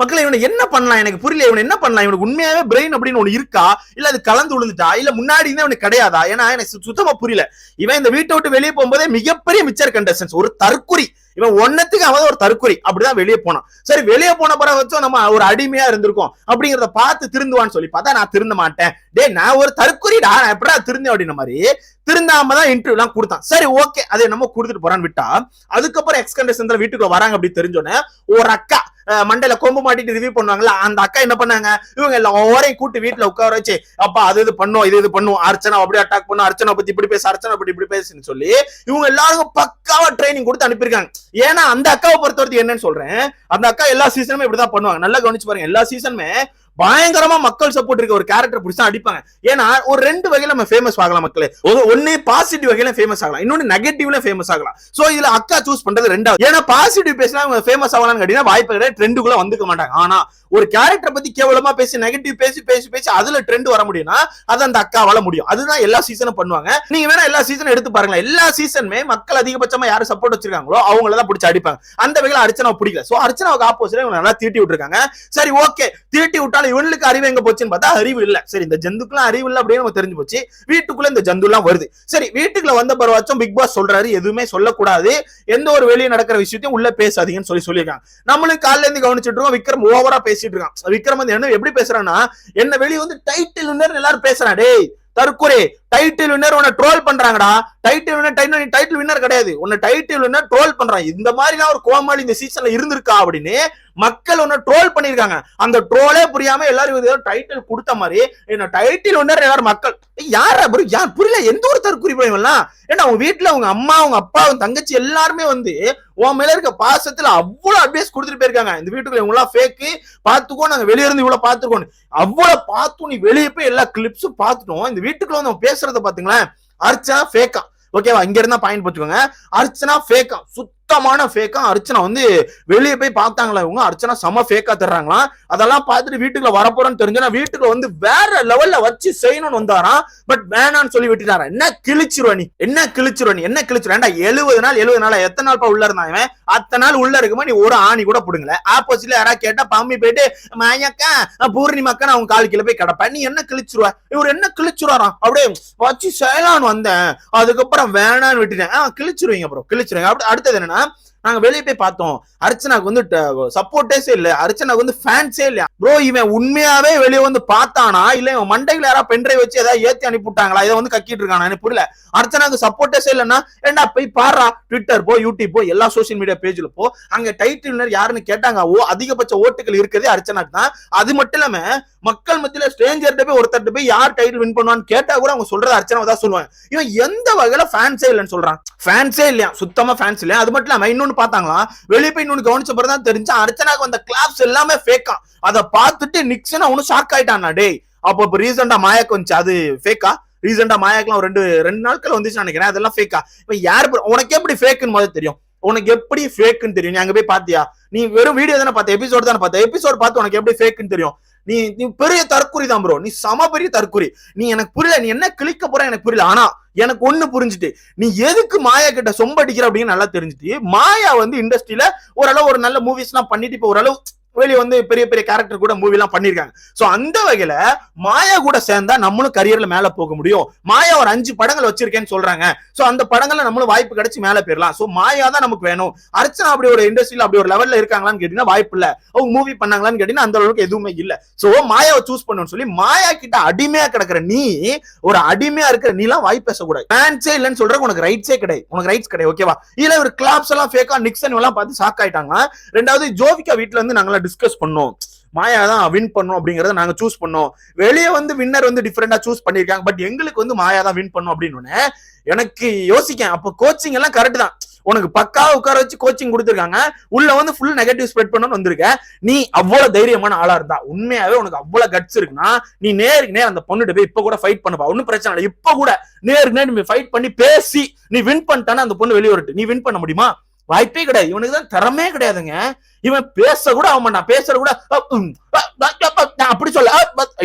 மக்களை இவனை என்ன பண்ணலாம் எனக்கு புரியல. இவன் என்ன பண்ணலாம் இவனுக்கு உண்மையாவே பிரெயின் அப்படின்னு ஒண்ணு இருக்கா? இல்ல அது கலந்து விழுந்துட்டா? இல்ல முன்னாடி இருந்தே இவனுக்கு கிடையாதா? ஏன்னா எனக்கு சுத்தமா புரியல. இவன் இந்த வீட்டை விட்டு வெளியே போகும்போதே மிகப்பெரிய மிச்சர் கண்டஸ்டன்ஸ் ஒரு தற்குறி இவன் ஒன்னத்துக்கு அவன் ஒரு தற்குறி அப்படிதான் வெளியே போனான். சரி வெளியே போன பிறகு வச்சும் நம்ம ஒரு அடிமையா இருந்திருக்கோம். அப்படிங்கறத பார்த்து திருந்துவான்னு சொல்லி பார்த்தா நான் திருந்த மாட்டேன். டே நான் ஒரு தற்குறிடா நான் எப்படா திருந்தேன் அப்படின்ன மாதிரி திருந்தாம தான் இன்டர்வியூ எல்லாம் கொடுத்தான். சரி ஓகே அதை நம்ம கொடுத்துட்டு போறான்னு விட்டா அதுக்கப்புறம் எக்ஸ் கண்டஸ்டன்ட்ல வீட்டுக்குள்ள வராங்க அப்படி தெரிஞ்சோன்னே ஒரு அக்கா மண்டையில கொம்பு மாட்டிட்டு ரிவ்யூ பண்ணுவாங்கல்ல அந்த அக்கா என்ன பண்ணாங்க? இவங்க எல்லாரையும் கூட்டி வீட்டுல உட்கார வச்சு அப்பா அது இது பண்ணும் இது இது பண்ணும் அர்ச்சனா அப்படி அட்டாக் பண்ணும் அர்ச்சனா பத்தி இப்படி பேசு அர்ச்சனா பத்தி இப்படி பேசுன்னு சொல்லி இவங்க எல்லாருக்கும் பக்காவா ட்ரைனிங் கொடுத்து அனுப்பியிருக்காங்க. ஏன்னா அந்த அக்காவை பொறுத்த வரைக்கும் என்னன்னு சொல்றேன் அந்த அக்கா எல்லா சீசனுமே இப்படிதான் பண்ணுவாங்க. நல்லா கவனிச்சு பாருங்க எல்லா சீசனுமே பயங்கரமா மக்கள் சப்போர்ட் இருக்க ஒரு கேரக்டர் பிடிச்சா அடிப்பாங்க. ஏன்னா ஒரு ரெண்டு வகையில நம்ம ஃபேமஸ் ஆகலாம் மக்களே. ஒரு பாசிட்டிவ் வகையில ஃபேமஸ் ஆகலாம். இன்னொன்னு நெகட்டிவ்ல ஃபேமஸ் ஆகலாம். சோ இதுல அக்கா சூஸ் பண்றது ரெண்டாவது. ஏன்னா பாசிட்டிவ் பேசினா அவங்க ஃபேமஸ் ஆகலாம்னு கேட்டீங்கன்னா வாய்ப்பு கிடையாது. ட்ரெண்டுக்குள்ள வந்துக்க மாட்டாங்க. ஆனா ஒரு கேரக்டர் பத்தி கேவலமா பேசி நெகட்டிவ் பேசி பேசி பேசி அதுல ட்ரெண்ட் வர முடியும்னா அது அந்த அக்காவால முடியும். அதுதான் எல்லா சீசனும் பண்ணுவாங்க. நீங்க வேணா எல்லா சீசனும் எடுத்து பாருங்களேன். எல்லா சீசனுமே மக்கள் அதிகபட்சமா யாரும் சப்போர்ட் வச்சிருக்காங்களோ அவங்கள தான் பிடிச்சி அடிப்பாங்க. அந்த வகையில அர்ச்சனா பிடிக்கல. சோ அர்ச்சனாவுக்கு ஆப்போசிட் இவங்க நல்லா தீட்டி விட்டுருக்காங்க. சரி ஓகே தீட்டி விட்டாலும் இவனுக்கு அறிவு எங்க போச்சுன்னு பார்த்தா அறிவு இல்ல. சரி இந்த ஜந்துக்குலாம் அறிவு இல்ல அப்படின்னு தெரிஞ்சு போச்சு. வீட்டுக்குள்ள இந்த ஜந்து எல்லாம் வருது. சரி வீட்டுக்குள்ள வந்த பரவாச்சும் பிக் பாஸ் சொல்றாரு எதுவுமே சொல்லக்கூடாது. எந்த ஒரு வெளியே நடக்கிற விஷயத்தையும் உள்ள பேசாதீங்கன்னு சொல்லி சொல்லியிருக்காங்க. நம்மளும் காலையில இருந்து கவனிச்சுட்டு இருக்கோம் விக்ரம் ஓவரா பேசிட்டு இருக்கான். விக்ரம் வந்து என்ன எப்படி பேசுறான்னா என்ன வெளியே வந்து டைட்டில் எல்லாரும் பேசுறான். டேய் தற்கொலை. டைட்டில் வின்னர் உன்னை troll பண்றாங்கடா. Title winner title title winner கிடையாது. உன்னை டைட்டில் வின்னர் ட்ரோல் பண்றான். இந்த மாதிரி ஒரு கோமாளி இந்த சீசன்ல இருந்திருக்கா அப்படின்னு மக்கள் உன்னை ட்ரோல் பண்ணிருக்காங்க அந்த ட்ரோலே புரியாம எல்லாரும் ஏதோ டைட்டில் கொடுத்த மாதிரி என்ன டைட்டில் வின்னர் எல்லாரும் மக்கள். யார் யாரா bro? யார் புரியல? எந்த ஒரு தற்கொலை எல்லாம் ஏன்னா அவங்க வீட்டுல அவங்க அம்மா அவங்க அப்பா அவங்க தங்கச்சி எல்லாருமே வந்து உன் மேல இருக்க பாசத்துல அவ்வளவு அட்வைஸ் கொடுத்துட்டு போயிருக்காங்க. இந்த வீட்டுக்குள்ள இவங்க எல்லாம் ஃபேக்கு பாத்துக்கோ நாங்க வெளியே இருந்து இவ்வளவு பாத்துக்கோன்னு அவ்வளவு பார்த்து நீ வெளியே போய் எல்லா கிளிப்ஸும் பார்த்துட்டோம். இந்த வீட்டுக்குள்ள வந்து பேசுறத பாத்தீங்களேன் அர்ச்சனா ஃபேக்கா ஓகேவா இங்க இருந்தா பாயிண்ட் போச்சுக்கோங்க அர்ச்சனா ஃபேக்கா சுத்தமான ஃபேக்கா அர்ச்சனா வந்து வெளியே போய் பார்த்தாங்களா இவங்க? அர்ச்சனா செம ஃபேக்கா தர்றாங்களாம். அதெல்லாம் பார்த்துட்டு வீட்டுக்குள்ள வரப்போறேன்னு தெரிஞ்சோன்னா வீட்டுக்குள்ள வந்து வேற லெவல்ல வச்சு செய்யணும்னு வந்தாராம். பட் வேணாம்னு சொல்லி விட்டுட்டாரா? என்ன கிழிச்சிருவ நீ? என்ன கிழிச்சிருவ நீ? என்ன கிழிச்சிருவா? ஏன்டா எழுபது நாள் எழுபது நாள்? எத்தனை நாள் உள்ள இருந்தாங்க இவன்? அத்தனை நாள் உள்ள இருக்குமா நீ ஒரு ஆணி கூட புடுங்கல. ஆப்போசிட்ல யாராவது கேட்டா பம்மி போயிட்டு மாயக்கா பூர்ணிமாக்கா அவங்க கால் கீழே போய் கிடப்ப நீ என்ன கிழிச்சிருவ? இவர் என்ன கிழிச்சிருவாராம்? அப்படியே வச்சு செய்யலான்னு வந்தேன். அதுக்கப்புறம் வேணான்னு விட்டுட்டேன். கிழிச்சிருவீங்க அப்புறம் கிழிச்சிருவீங்க அப்படி அடுத்தது என்னன்னா நாங்க வெளியே போய் பார்த்தோம். அர்ச்சனாக்கு வந்து சப்போர்ட்டேஸே இல்ல. அர்ச்சனாக்கு வந்து ஃபேன்ஸே இல்லையா ப்ரோ இவன் உண்மையாவே வெளியே வந்து பார்த்தானா? இல்ல இவன் மண்டையில யாராவது பென்ட்ரைவ் வச்சு ஏதாவது ஏத்தி அனுப்பிவிட்டாங்களா? இதை வந்து கக்கிட்டு இருக்கானா? எனக்கு புரியல. அர்ச்சனாக்கு சப்போர்ட்டேஸே இல்லைன்னா ஏண்டா போய் பாடுறா? ட்விட்டர் போ யூடியூப் போ எல்லா சோசியல் மீடியா பேஜ்ல போ. அங்க டைட்டில் யாருன்னு கேட்டாங்க? ஓ அதிகபட்ச ஓட்டுகள் இருக்கிறதே அர்ச்சனாக்கு தான். அது மட்டும் இல்லாம மக்கள் மத்தியில ஸ்ட்ரேஞ்சர்கிட்ட போய் ஒருத்தர்கிட்ட போய் யார் டைட்டில் வின் பண்ணுவான்னு கேட்டா கூட அவங்க சொல்றது அர்ச்சனா தான் சொல்லுவாங்க. இவன் எந்த வகையில ஃபேன்ஸே இல்லைன்னு சொல்றான்? ஃபேன்ஸே இல்லையா சுத்தமா ஃபேன்ஸ் இல்லையா? அது மட்டும் இல்லாம இன்னொன்னு பார்த்தாங்களா? வெளியே போய் இன்னொன்னு கவனிச்ச பிறகு தான் தெரிஞ்சு அர்ச்சனாக்கு வந்த கிளாப்ஸ் எல்லாமே ஃபேக்கா அதை பார்த்துட்டு நிக்சன் அவனும் ஷாக் ஆயிட்டானா டேய் அப்போ இப்போ ரீசெண்டா மாயாக்கு வந்துச்சு அது ஃபேக்கா ரீசெண்டா மாயாக்கெல்லாம் ஒரு ரெண்டு ரெண்டு நாட்கள் வந்துச்சு நினைக்கிறேன் அதெல்லாம் ஃபேக்கா இப்போ யார் உனக்கு எப்படி ஃபேக்குன்னு முதல்ல தெரியும். உனக்கு எப்படி ஃபேக்குன்னு தெரியும்? நீ அங்க போய் பாத்தியா நீ வெறும் வீடியோ தானே பார்த்த எபிசோட் தானே பார்த்த? எபிசோட் பார்த்து உனக்கு எப்படி ஃபேக்குன்னு தெரியும்? நீ நீ பெரிய தற்குறி தான் ப்ரோ நீ சம பெரிய தற்குறி நீ எனக்கு புரியல. நீ என்ன கிளிக்க போற எனக்கு புரியல. ஆனா எனக்கு ஒண்ணு புரிஞ்சுட்டு நீ எதுக்கு மாயா கிட்ட சொம்படிக்கிற அப்படின்னு நல்லா தெரிஞ்சுட்டு மாயா வந்து இண்டஸ்ட்ரியில ஓரளவு ஒரு நல்ல மூவிஸ் எல்லாம் பண்ணிட்டு இப்ப ஓரளவு வெளியே வந்து பெரிய பெரிய கேரக்டர் கூட மூவி எல்லாம் பண்ணிருக்காங்க. சோ அந்த வகையில மாயா கூட சேர்ந்தா நம்மளும் கரியர்ல மேல போக முடியும். மாயா ஒரு அஞ்சு படங்கள் வச்சிருக்கேன்னு சொல்றாங்க. சோ அந்த படங்கள்ல நம்மளும் வாய்ப்பு கிடைச்சு மேல போயிடலாம் சோ மாயா தான் நமக்கு வேணும். அர்ச்சனா அப்படி ஒரு இண்டஸ்ட்ரியில அப்படி ஒரு லெவல்ல இருக்காங்களான்னு கேட்டீங்கன்னா வாய்ப்பு இல்ல. அவங்க மூவி பண்ணாங்களான்னு கேட்டீங்கன்னா அந்த அளவுக்கு எதுவுமே இல்ல. சோ மாயாவை சூஸ் பண்ணணும்னு சொல்லி மாயா கிட்ட அடிமையா கிடக்குற நீ ஒரு அடிமையா இருக்கிற நீலாம் வாய் பேசக்கூடாது. ஃபேன்ஸே இல்லைன்னு சொல்ற உனக்கு ரைட்ஸே கிடையாது. உனக்கு ரைட்ஸ் கிடையாது ஓகேவா இல்ல ஒரு கிளாப்ஸ் எல்லாம் ஃபேக்கா நிக்சன் எல்லாம் பார்த்து ஷாக் ஆயிட்டாங்க ரெண்டாவது ஜோவிகா வீட்ல இருந்து நாங்களாம் டிஸ்கஸ் பண்ணோம். மாயா தான் வின் பண்ணும் அப்படிங்கறத நாங்க சூஸ் பண்ணோம். வெளியே வந்து வின்னர் வந்து டிஃப்ரெண்டா சூஸ் பண்ணிருக்காங்க. பட் எங்களுக்கு வந்து மாயா தான் வின் பண்ணும் அப்படின்னு எனக்கு யோசிக்கேன். அப்ப கோச்சிங் எல்லாம் கரெக்ட் தான். உனக்கு பக்காவா உட்கார வச்சு கோச்சிங் கொடுத்துருக்காங்க. உள்ள வந்து ஃபுல் நெகட்டிவ் ஸ்ப்ரெட் பண்ணணும்னு வந்திருக்க. நீ அவ்வளவு தைரியமான ஆளா இருந்தா உண்மையாவே உனக்கு அவ்வளவு கட்ஸ் இருக்குன்னா நீ நேருக்கு நேர் அந்த பொண்ணுகிட்ட போய் இப்ப கூட ஃபைட் பண்ணுப்பா. ஒன்னும் பிரச்சனை இல்லை. இப்ப கூட நேருக்கு நேர் நீ ஃபைட் பண்ணி பேசி நீ வின் பண்ணிட்டானே அந்த பொண்ணு வெளியே வரட்டு. நீ வின் பண்ண முடியுமா? வாய்ப்பே கிடையாது. இவனுக்கு தான் திறமே கிடையாதுங்க. இவன் பேச கூட அவன் நான் பேசுற கூட நான் அப்படி சொல்ல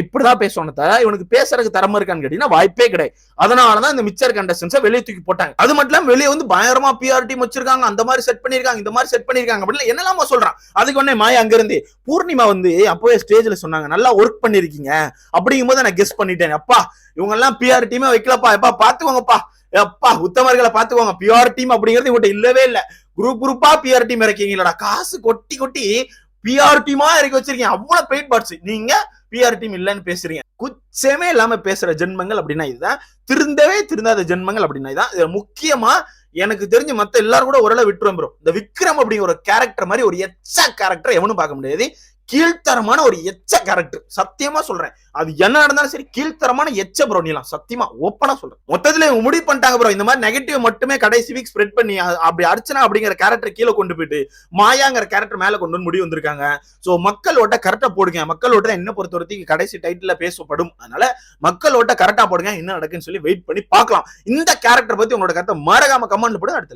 இப்படிதான் பேசணும் தர இவனுக்கு பேசுறதுக்கு திறமை இருக்கான்னு கேட்டீங்கன்னா வாய்ப்பே கிடையாது. அதனாலதான் இந்த மிச்சர் கண்டஸ்டன்ஸை வெளியே தூக்கி போட்டாங்க. அது மட்டும் இல்லாம வெளியே வந்து பயங்கரமா பிஆர் டீம் வச்சிருக்காங்க. அந்த மாதிரி செட் பண்ணிருக்காங்க இந்த மாதிரி செட் பண்ணிருக்காங்க அப்படின்னு என்னெல்லாம சொல்றான். அதுக்கு உடனே மாயா அங்க இருந்து பூர்ணிமா வந்து அப்பவே ஸ்டேஜ்ல சொன்னாங்க. நல்லா ஒர்க் பண்ணிருக்கீங்க. அப்படிங்கும் போது நான் கெஸ் பண்ணிட்டேன். அப்பா இவங்க எல்லாம் பிஆர் டீமே வைக்கலப்பா. எப்பா பாத்துக்கோங்கப்பா. எப்பா உத்தமர்களை பாத்துக்கோங்க. பிஆர் டீம் அப்படிங்கிறது இவங்ககிட்ட இல்லவே இல்லை. குரூப் குரூப்பா பிஆர் டீம் இறக்கீங்களடா காசு கொட்டி கொட்டி பிஆர் டீமா இறக்கி வச்சிருக்கீங்க. அவ்வளவு பெயிட் பார்ட்ஸ் நீங்க பிஆர் டீம் இல்லைன்னு பேசுறீங்க. குச்சமே இல்லாம பேசுற ஜென்மங்கள் அப்படின்னா இதுதான். திருந்தவே திருந்தாத ஜென்மங்கள் அப்படின்னா இதுதான். இதுல முக்கியமா எனக்கு தெரிஞ்சு மத்த எல்லாரும் கூட ஓரளவு விட்டுருவோம் ப்ரோ இந்த விக்ரம் அப்படிங்கிற ஒரு கேரக்டர் மாதிரி ஒரு எச்சா கேரக்டர் எவனும் பார்க்க முடியாது. கீழ்த்தரமான ஒரு எச்ச கேரக்டர் சத்தியமா சொல்றேன். அது என்ன நடந்தாலும் சரி கீழ்த்தரமான எச்ச ப்ரோ நீலாம். சத்தியமா ஓப்பனா சொல்றேன். மொத்தத்துல முடிவு பண்ணிட்டாங்க ப்ரோ இந்த மாதிரி நெகட்டிவ் மட்டுமே கடைசி வீக் ஸ்ப்ரெட் பண்ணி அப்படி அர்ச்சனா அப்படிங்கிற கேரக்டர் கீழே கொண்டு போயிட்டு மாயாங்கிற கேரக்டர் மேல கொண்டு வந்து முடிவு வந்திருக்காங்க. சோ மக்கள் ஓட்ட கரெக்டா போடுங்க. மக்கள் ஓட்ட என்ன பொறுத்த வரைக்கும் கடைசி டைட்டில் பேசப்படும். அதனால மக்கள் ஓட்ட கரெக்டா போடுங்க. என்ன நடக்குன்னு சொல்லி வெயிட் பண்ணி பார்க்கலாம். இந்த கேரக்டர் பத்தி உங்களோட கருத்தை மறக்காம கமெண்ட்ல போடுங்க. அடுத்த